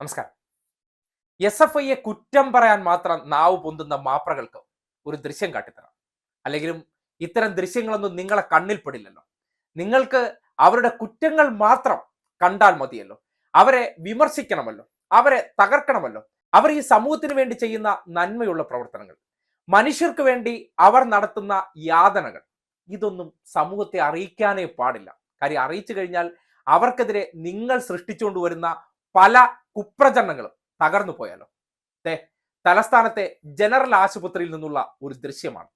നമസ്കാരം. S F ഐയെ കുറ്റം പറയാൻ മാത്രം നാവ് പൊന്തുന്ന മാപ്രകൾക്ക് ഒരു ദൃശ്യം കാട്ടിത്തരാം. അല്ലെങ്കിലും ഇത്തരം ദൃശ്യങ്ങളൊന്നും നിങ്ങളെ കണ്ണിൽ പെടില്ലല്ലോ. നിങ്ങൾക്ക് അവരുടെ കുറ്റങ്ങൾ മാത്രം കണ്ടാൽ മതിയല്ലോ. അവരെ വിമർശിക്കണമല്ലോ. അവരെ തകർക്കണമല്ലോ. അവർ ഈ സമൂഹത്തിന് വേണ്ടി ചെയ്യുന്ന നന്മയുള്ള പ്രവർത്തനങ്ങൾ. മനുഷ്യർക്ക് വേണ്ടി അവർ നടത്തുന്ന യാതനകൾ. ഇതൊന്നും സമൂഹത്തെ അറിയിക്കാനേ പാടില്ല. കാര്യം അറിയിച്ചു കഴിഞ്ഞാൽ അവർക്കെതിരെ നിങ്ങൾ സൃഷ്ടിച്ചുകൊണ്ടുവരുന്ന പല കുപ്രചരണങ്ങളും തകർന്നു പോയാലോ? ദേ തലസ്ഥാനത്തെ ജനറൽ ആശുപത്രിയിൽ നിന്നുള്ള ഒരു ദൃശ്യമാണ്.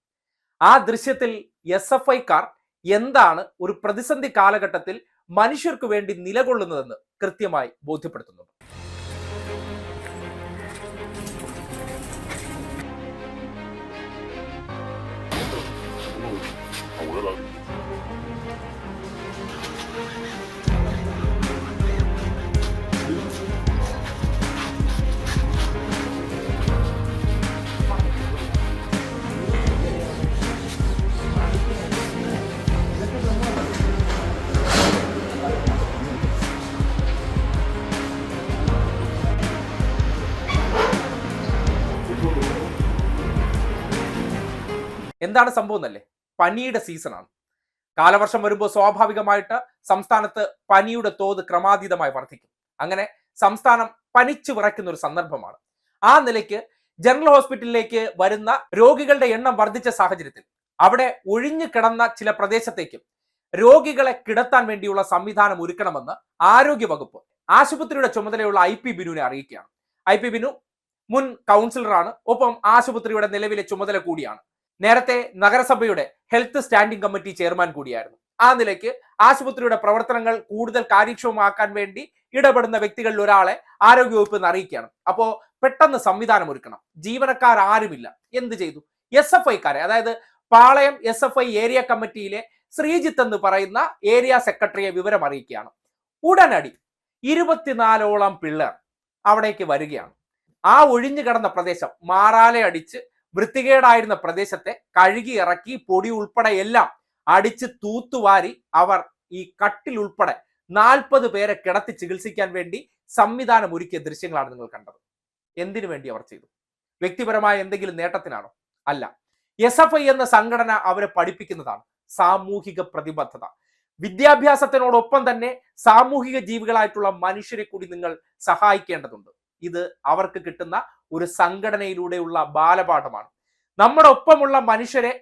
ആ ദൃശ്യത്തിൽ എസ് എഫ് ഐക്കാർ എന്താണ് ഒരു പ്രതിസന്ധി കാലഘട്ടത്തിൽ മനുഷ്യർക്ക് വേണ്ടി നിലകൊള്ളുന്നതെന്ന് കൃത്യമായി ബോധ്യപ്പെടുത്തുന്നുണ്ട്. എന്താണ് സംഭവം എന്നല്ലേ? പനിയുടെ സീസണാണ് കാലവർഷം വരുമ്പോൾ സ്വാഭാവികമായിട്ട് സംസ്ഥാനത്ത് പനിയുടെ തോത് ക്രമാതീതമായി വർദ്ധിക്കും. അങ്ങനെ സംസ്ഥാനം പനിച്ചു വിറയ്ക്കുന്ന ഒരു സന്ദർഭമാണ്. ആ നിലയ്ക്ക് ജനറൽ ഹോസ്പിറ്റലിലേക്ക് വരുന്ന രോഗികളുടെ എണ്ണം വർദ്ധിച്ച സാഹചര്യത്തിൽ അവിടെ ഒഴിഞ്ഞു കിടന്ന ചില പ്രദേശത്തേക്കും രോഗികളെ കിടത്താൻ വേണ്ടിയുള്ള സംവിധാനം ഒരുക്കണമെന്ന് ആരോഗ്യ വകുപ്പ് ആശുപത്രിയുടെ ചുമതലയുള്ള ഐ പി ബിനുവിനെ അറിയിക്കുകയാണ്. ഐ പി ബിനു മുൻ കൗൺസിലറാണ്. ഒപ്പം ആശുപത്രിയുടെ നിലവിലെ ചുമതല കൂടിയാണ്. നേരത്തെ നഗരസഭയുടെ ഹെൽത്ത് സ്റ്റാൻഡിംഗ് കമ്മിറ്റി ചെയർമാൻ കൂടിയായിരുന്നു. ആ നിലയ്ക്ക് ആശുപത്രിയുടെ പ്രവർത്തനങ്ങൾ കൂടുതൽ കാര്യക്ഷമമാക്കാൻ വേണ്ടി ഇടപെടുന്ന വ്യക്തികളിൽ ഒരാളെ ആരോഗ്യവകുപ്പ് എന്ന് അറിയിക്കുകയാണ്. അപ്പോ പെട്ടെന്ന് സംവിധാനം ഒരുക്കണം. ജീവനക്കാർ ആരുമില്ല. എന്ത് ചെയ്തു? എസ് എഫ് ഐക്കാരെ അതായത് Palayam S F I area കമ്മിറ്റിയിലെ Sreejith എന്ന് പറയുന്ന ഏരിയ സെക്രട്ടറിയെ വിവരം അറിയിക്കുകയാണ്. ഉടനടി ഇരുപത്തിനാലോളം പിള്ളേർ അവിടേക്ക് വരികയാണ്. ആ ഒഴിഞ്ഞു കിടന്ന പ്രദേശം മാറാലെ അടിച്ച് വൃത്തികേടായിരുന്ന പ്രദേശത്തെ കഴുകി ഇറക്കി പൊടി ഉൾപ്പെടെ എല്ലാം അടിച്ച് തൂത്തുവാരി അവർ ഈ കട്ടിൽ ഉൾപ്പെടെ നാൽപ്പത് പേരെ കിടത്തി ചികിത്സിക്കാൻ വേണ്ടി സംവിധാനം ഒരുക്കിയ ദൃശ്യങ്ങളാണ് നിങ്ങൾ കണ്ടത്. എന്തിനു വേണ്ടി അവർ ചെയ്തു? വ്യക്തിപരമായ എന്തെങ്കിലും നേട്ടത്തിനാണോ? അല്ല. എസ് എഫ് ഐ എന്ന സംഘടന അവരെ പഠിപ്പിക്കുന്നതാണ് സാമൂഹിക പ്രതിബദ്ധത. വിദ്യാഭ്യാസത്തിനോടൊപ്പം തന്നെ സാമൂഹിക ജീവികളായിട്ടുള്ള മനുഷ്യരെ കൂടി നിങ്ങൾ സഹായിക്കേണ്ടതുണ്ട്. ഇത് അവർക്ക് കിട്ടുന്ന ഒരു സംഘടനയിലൂടെയുള്ള ബാലപാഠമാണ്. നമ്മുടെ ഒപ്പമുള്ള മനുഷ്യരെ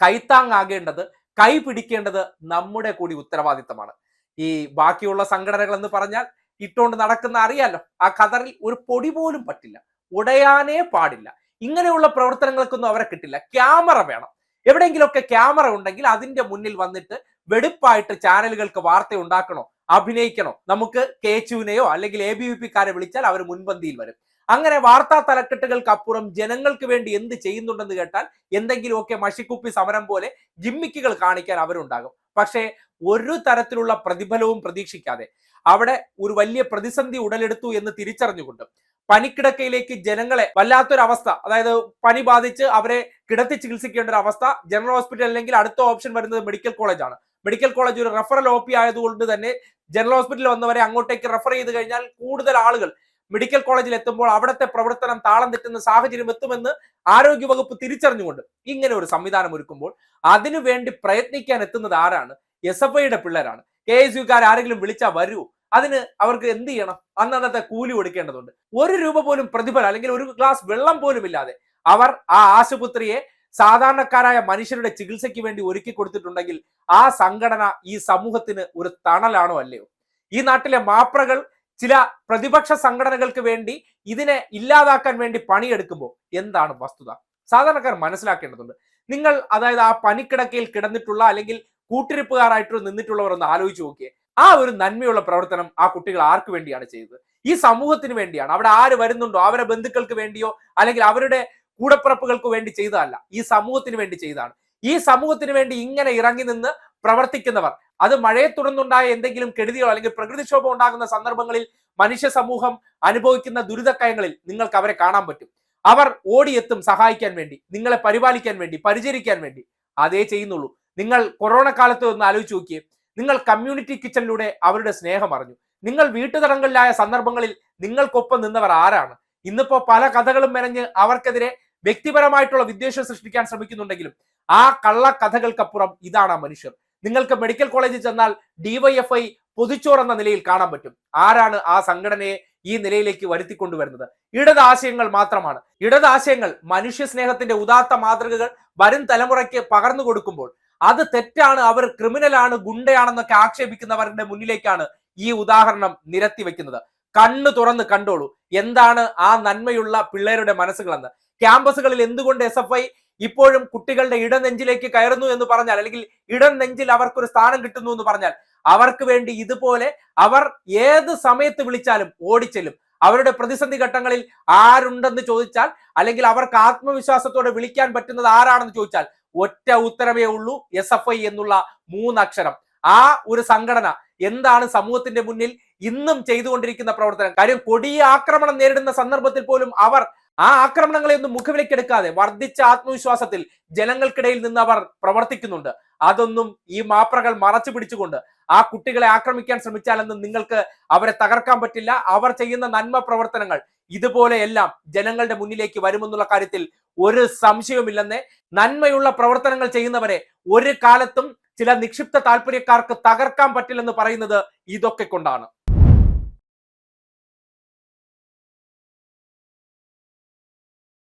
കൈത്താങ്ങാകേണ്ടത് കൈ പിടിക്കേണ്ടത് നമ്മുടെ കൂടി ഉത്തരവാദിത്തമാണ്. ഈ ബാക്കിയുള്ള സംഘടനകൾ എന്ന് പറഞ്ഞാൽ ഇട്ടുകൊണ്ട് നടക്കുന്ന അറിയാലോ ആ ഖതറിൽ ഒരു പൊടി പോലും പറ്റില്ല ഉടയാനേ പാടില്ല. ഇങ്ങനെയുള്ള പ്രവർത്തനങ്ങൾക്കൊന്നും അവരെ കിട്ടില്ല. ക്യാമറ വേണം. എവിടെയെങ്കിലുമൊക്കെ ക്യാമറ ഉണ്ടെങ്കിൽ അതിന്റെ മുന്നിൽ വന്നിട്ട് വെടുപ്പായിട്ട് ചാനലുകൾക്ക് വാർത്ത ഉണ്ടാക്കണോ അഭിനയിക്കണോ? നമുക്ക് കെ ചുവിനെയോ അല്ലെങ്കിൽ എ ബി വി പിക്കാരെ വിളിച്ചാൽ അവർ മുൻപന്തിയിൽ വരും. അങ്ങനെ വാർത്താ തലക്കെട്ടുകൾക്ക് അപ്പുറം ജനങ്ങൾക്ക് വേണ്ടി എന്ത് ചെയ്യുന്നുണ്ടെന്ന് കേട്ടാൽ എന്തെങ്കിലുമൊക്കെ മഷിക്കുപ്പി സമരം പോലെ ജിമ്മിക്കുകൾ കാണിക്കാൻ അവരുണ്ടാകും. പക്ഷേ ഒരു തരത്തിലുള്ള പ്രതിഫലവും പ്രതീക്ഷിക്കാതെ അവിടെ ഒരു വലിയ പ്രതിസന്ധി ഉടലെടുത്തു എന്ന് തിരിച്ചറിഞ്ഞുകൊണ്ട് പനിക്കിടക്കയിലേക്ക് ജനങ്ങളെ വല്ലാത്തൊരവസ്ഥ അതായത് പനി ബാധിച്ച് അവരെ കിടത്തി ചികിത്സിക്കേണ്ട ഒരു അവസ്ഥ ജനറൽ ഹോസ്പിറ്റൽ അല്ലെങ്കിൽ അടുത്ത ഓപ്ഷൻ വരുന്നത് മെഡിക്കൽ കോളേജാണ്. മെഡിക്കൽ കോളേജ് ഒരു റെഫറൽ ഒ പി ആയതുകൊണ്ട് തന്നെ ജനറൽ ഹോസ്പിറ്റലിൽ വന്നവരെ അങ്ങോട്ടേക്ക് റെഫർ ചെയ്ത് കഴിഞ്ഞാൽ കൂടുതൽ ആളുകൾ മെഡിക്കൽ കോളേജിൽ എത്തുമ്പോൾ അവിടുത്തെ പ്രവർത്തനം താളം തെറ്റുന്ന സാഹചര്യം എത്തുമെന്ന് ആരോഗ്യവകുപ്പ് തിരിച്ചറിഞ്ഞുകൊണ്ട് ഇങ്ങനെ ഒരു സംവിധാനം ഒരുക്കുമ്പോൾ അതിനു വേണ്ടി പ്രയത്നിക്കാൻ എത്തുന്നത് ആരാണ്? എസ് എഫ് ഐയുടെ പിള്ളേരാണ്. കെ എസ് യുക്കാർ ആരെങ്കിലും വിളിച്ചാൽ വരൂ. അതിന് അവർക്ക് എന്ത് ചെയ്യണം? അന്നന്നത്തെ കൂലി കൊടുക്കേണ്ടതുണ്ട്. ഒരു രൂപ പോലും പ്രതിഫലം അല്ലെങ്കിൽ ഒരു ഗ്ലാസ് വെള്ളം പോലും ഇല്ലാതെ അവർ ആ ആശുപത്രിയെ സാധാരണക്കാരായ മനുഷ്യരുടെ ചികിത്സയ്ക്ക് വേണ്ടി ഒരുക്കി കൊടുത്തിട്ടുണ്ടെങ്കിൽ ആ സംഘടന ഈ സമൂഹത്തിന് ഒരു തണലാണോ അല്ലയോ? ഈ നാട്ടിലെ മാപ്രകൾ ചില പ്രതിപക്ഷ സംഘടനകൾക്ക് വേണ്ടി ഇതിനെ ഇല്ലാതാക്കാൻ വേണ്ടി പണിയെടുക്കുമ്പോൾ എന്താണ് വസ്തുത? സാധാരണക്കാർ മനസ്സിലാക്കേണ്ടതുണ്ട്. നിങ്ങൾ അതായത് ആ പനിക്കിടക്കയിൽ കിടന്നിട്ടുള്ള അല്ലെങ്കിൽ കൂട്ടിരിപ്പുകാരായിട്ട് നിന്നിട്ടുള്ളവർ ഒന്ന് ആലോചിച്ച് നോക്കിയേ. ആ ഒരു നന്മയുള്ള പ്രവർത്തനം ആ കുട്ടികൾ ആർക്ക് വേണ്ടിയാണ് ചെയ്തത്? ഈ സമൂഹത്തിന് വേണ്ടിയാണ്. അവിടെ ആര് വരുന്നുണ്ടോ? അവരെ ബന്ധുക്കൾക്ക് വേണ്ടിയോ? അല്ലെങ്കിൽ അവരുടെ കൂടപ്പിറപ്പുകൾക്ക് വേണ്ടി ചെയ്തതല്ല. ഈ സമൂഹത്തിന് വേണ്ടി ചെയ്തതാണ്. ഈ സമൂഹത്തിന് വേണ്ടി ഇങ്ങനെ ഇറങ്ങി നിന്ന് പ്രവർത്തിക്കുന്നവർ. അത് മഴയെ തുടർന്നുണ്ടായ എന്തെങ്കിലും കെടുതികളോ അല്ലെങ്കിൽ പ്രകൃതിക്ഷോഭം ഉണ്ടാകുന്ന സന്ദർഭങ്ങളിൽ മനുഷ്യ സമൂഹം അനുഭവിക്കുന്ന ദുരിതക്കയങ്ങളിൽ നിങ്ങൾക്ക് അവരെ കാണാൻ പറ്റും. അവർ ഓടിയെത്തും സഹായിക്കാൻ വേണ്ടി നിങ്ങളെ പരിപാലിക്കാൻ വേണ്ടി പരിചരിക്കാൻ വേണ്ടി. അതേ ചെയ്യുന്നുള്ളൂ. നിങ്ങൾ കൊറോണ കാലത്ത് ഒന്ന് ആലോചിച്ച് നോക്കിയേ. നിങ്ങൾ കമ്മ്യൂണിറ്റി കിച്ചണിലൂടെ അവരുടെ സ്നേഹം അറിഞ്ഞു. നിങ്ങൾ വീട്ടുതടങ്കലിലായ സന്ദർഭങ്ങളിൽ നിങ്ങൾക്കൊപ്പം നിന്നവർ ആരാണ്? ഇന്നിപ്പോ പല കഥകളും മെനഞ്ഞ് അവർക്കെതിരെ വ്യക്തിപരമായിട്ടുള്ള വിദ്വേഷം സൃഷ്ടിക്കാൻ ശ്രമിക്കുന്നുണ്ടെങ്കിലും ആ കള്ള കഥകൾക്കപ്പുറം ഇതാണ് ആ മനുഷ്യർ. നിങ്ങൾക്ക് മെഡിക്കൽ കോളേജിൽ ചെന്നാൽ ഡിവൈഎഫ്ഐ പൊതിച്ചോർ എന്ന നിലയിൽ കാണാൻ പറ്റും. ആരാണ് ആ സംഘടനയെ ഈ നിലയിലേക്ക് വരുത്തിക്കൊണ്ടുവരുന്നത്? ഇടത് ആശയങ്ങൾ മാത്രമാണ്. ഇടത് ആശയങ്ങൾ മനുഷ്യ സ്നേഹത്തിന്റെ ഉദാത്ത മാതൃകകൾ വരും തലമുറയ്ക്ക് പകർന്നു കൊടുക്കുമ്പോൾ അത് തെറ്റാണ് അവർ ക്രിമിനലാണ് ഗുണ്ടയാണെന്നൊക്കെ ആക്ഷേപിക്കുന്നവരുടെ മുന്നിലേക്കാണ് ഈ ഉദാഹരണം നിരത്തി വെക്കുന്നത്. കണ്ണു തുറന്ന് കണ്ടോളൂ. എന്താണ് ആ നന്മയുള്ള പിള്ളേരുടെ മനസ്സുകളെന്ന്. ക്യാമ്പസുകളിൽ എന്തുകൊണ്ട് എസ് എഫ് ഐ ഇപ്പോഴും കുട്ടികളുടെ ഇടനെഞ്ചിലേക്ക് കയറുന്നു എന്ന് പറഞ്ഞാൽ അല്ലെങ്കിൽ ഇടം നെഞ്ചിൽ അവർക്കൊരു സ്ഥാനം കിട്ടുന്നു എന്ന് പറഞ്ഞാൽ അവർക്ക് വേണ്ടി ഇതുപോലെ അവർ ഏത് സമയത്ത് വിളിച്ചാലും ഓടിച്ചെല്ലും. അവരുടെ പ്രതിസന്ധി ഘട്ടങ്ങളിൽ ആരുണ്ടെന്ന് ചോദിച്ചാൽ അല്ലെങ്കിൽ അവർക്ക് ആത്മവിശ്വാസത്തോടെ വിളിക്കാൻ പറ്റുന്നത് ആരാണെന്ന് ചോദിച്ചാൽ ഒറ്റ ഉത്തരവേ ഉള്ളൂ എസ് എഫ് ഐ എന്നുള്ള മൂന്നക്ഷരം. ആ ഒരു സംഘടന എന്താണ് സമൂഹത്തിന്റെ മുന്നിൽ ഇന്നും ചെയ്തുകൊണ്ടിരിക്കുന്ന പ്രവർത്തനം? കാര്യം കൊടിയ ആക്രമണം നേരിടുന്ന സന്ദർഭത്തിൽ പോലും അവർ ആ ആക്രമണങ്ങളെ ഒന്നും മുഖവിലേക്കെടുക്കാതെ വർദ്ധിച്ച ആത്മവിശ്വാസത്തിൽ ജനങ്ങൾക്കിടയിൽ നിന്ന് അവർ പ്രവർത്തിക്കുന്നുണ്ട്. അതൊന്നും ഈ മാപ്രകൾ മറച്ചു പിടിച്ചുകൊണ്ട് ആ കുട്ടികളെ ആക്രമിക്കാൻ ശ്രമിച്ചാലെന്നും നിങ്ങൾക്ക് അവരെ തകർക്കാൻ പറ്റില്ല. അവർ ചെയ്യുന്ന നന്മ പ്രവർത്തനങ്ങൾ ഇതുപോലെയെല്ലാം ജനങ്ങളുടെ മുന്നിലേക്ക് വരുമെന്നുള്ള കാര്യത്തിൽ ഒരു സംശയവുമില്ലെന്നേ. നന്മയുള്ള പ്രവർത്തനങ്ങൾ ചെയ്യുന്നവരെ ഒരു കാലത്തും ചില നിക്ഷിപ്ത താല്പര്യക്കാർക്ക് തകർക്കാൻ പറ്റില്ലെന്ന് പറയുന്നത് ഇതൊക്കെ കൊണ്ടാണ്.